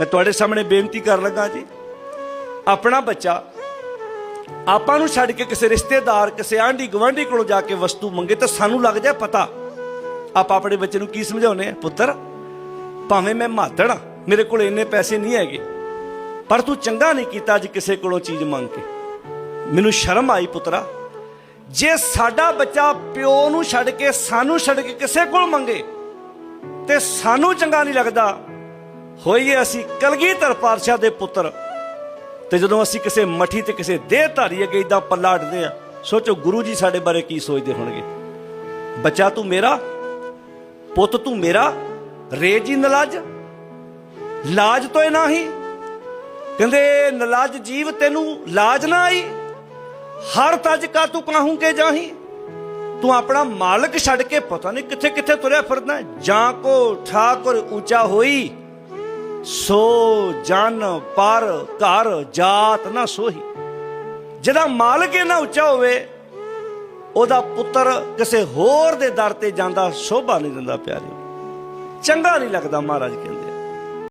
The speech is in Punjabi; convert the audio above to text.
ਮੈਂ ਤੁਹਾਡੇ ਸਾਹਮਣੇ ਬੇਨਤੀ ਕਰਨ ਲੱਗਾ ਜੀ। ਆਪਣਾ ਬੱਚਾ, ਆਪਾਂ ਨੂੰ ਛੱਡ ਕੇ ਕਿਸੇ ਰਿਸ਼ਤੇਦਾਰ, ਕਿਸੇ ਆਂਢੀ ਗਵਾਂਢੀ ਕੋਲੋਂ ਜਾ ਕੇ ਵਸਤੂ ਮੰਗੇ ਤਾਂ ਸਾਨੂੰ ਲੱਗ ਜਾਏ ਪਤਾ। ਆਪਾਂ ਆਪਣੇ ਬੱਚੇ ਨੂੰ ਕੀ ਸਮਝਾਉਨੇ ਆ ਪੁੱਤਰ, ਭਾਵੇਂ ਮੈਂ ਮਾਤੜ ਆ ਮੇਰੇ ਕੋਲ ਇੰਨੇ ਪੈਸੇ ਨਹੀਂ ਹੈਗੇ, ਪਰ ਤੂੰ ਚੰਗਾ ਨਹੀਂ ਕੀਤਾ ਅੱਜ ਕਿਸੇ ਕੋਲੋਂ ਚੀਜ਼ ਮੰਗ ਕੇ। ਮੈਨੂੰ ਸ਼ਰਮ ਆਈ ਪੁੱਤਰਾ। ਜੇ ਸਾਡਾ ਬੱਚਾ ਪਿਓ ਨੂੰ ਛੱਡ ਕੇ, ਸਾਨੂੰ ਛੱਡ ਕੇ ਕਿਸੇ ਕੋਲ ਮੰਗੇ, ਤੇ ਸਾਨੂੰ ਚੰਗਾ ਨਹੀਂ ਲੱਗਦਾ। ਹੋਈਏ ਅਸੀਂ ਕਲਗੀਧਰ ਪਾਤਸ਼ਾਹ ਦੇ ਪੁੱਤਰ। ਤੇ ਜਦੋਂ ਅਸੀਂ ਕਿਸੇ ਮਠੀ ਤੇ ਕਿਸੇ ਦੇਹ ਧਾਰੀ ਅੱਗੇ ਇਦਾਂ ਪੱਲਾ ਅੜਦੇ ਆ ਸੋਚੋ ਗੁਰੂ ਜੀ ਸਾਡੇ ਬਾਰੇ ਕੀ ਸੋਚਦੇ ਹੋਣਗੇ। ਬੱਚਾ ਤੂੰ ਮੇਰਾ, ਪੁੱਤ ਤੂੰ ਮੇਰਾ ਰੇਜੀ ਨਲਾਜ, ਲਾਜ ਤੋਏ ਨਹੀਂ। ਕਹਿੰਦੇ, ਨਲਾਜ ਜੀਵ ਤੈਨੂੰ ਲਾਜ ਨਾ ਆਈ, ਹਰ ਤਜ ਕਾ ਤੂੰ ਕਾਹੂ ਕੇ ਜਾਹੀ। ਤੂੰ ਆਪਣਾ ਮਾਲਕ ਛੱਡ ਕੇ ਪਤਾ ਨਹੀਂ ਕਿੱਥੇ ਕਿੱਥੇ ਤੁਰਿਆ ਫਿਰਦਾ, ਜਾਂ ਕੋ ਠਾਕੁਰ ਉੱਚਾ ਹੋਈ। ਸੋ ਜਨ ਪਰ ਘਰ ਜਾਤ ਨਾ ਸੋਹੀ। ਜਿਹਦਾ ਮਾਲਕ ਨਾ ਉੱਚਾ ਹੋਵੇ, ਉਹਦਾ ਪੁੱਤਰ ਕਿਸੇ ਹੋਰ ਦੇ ਦਰ ਤੇ ਜਾਂਦਾ, ਸ਼ੋਭਾ ਨਹੀਂ ਦਿੰਦਾ ਪਿਆਰੇ ਚੰਗਾ ਨਹੀਂ ਲੱਗਦਾ ਮਹਾਰਾਜ ਕਹਿੰਦੇ।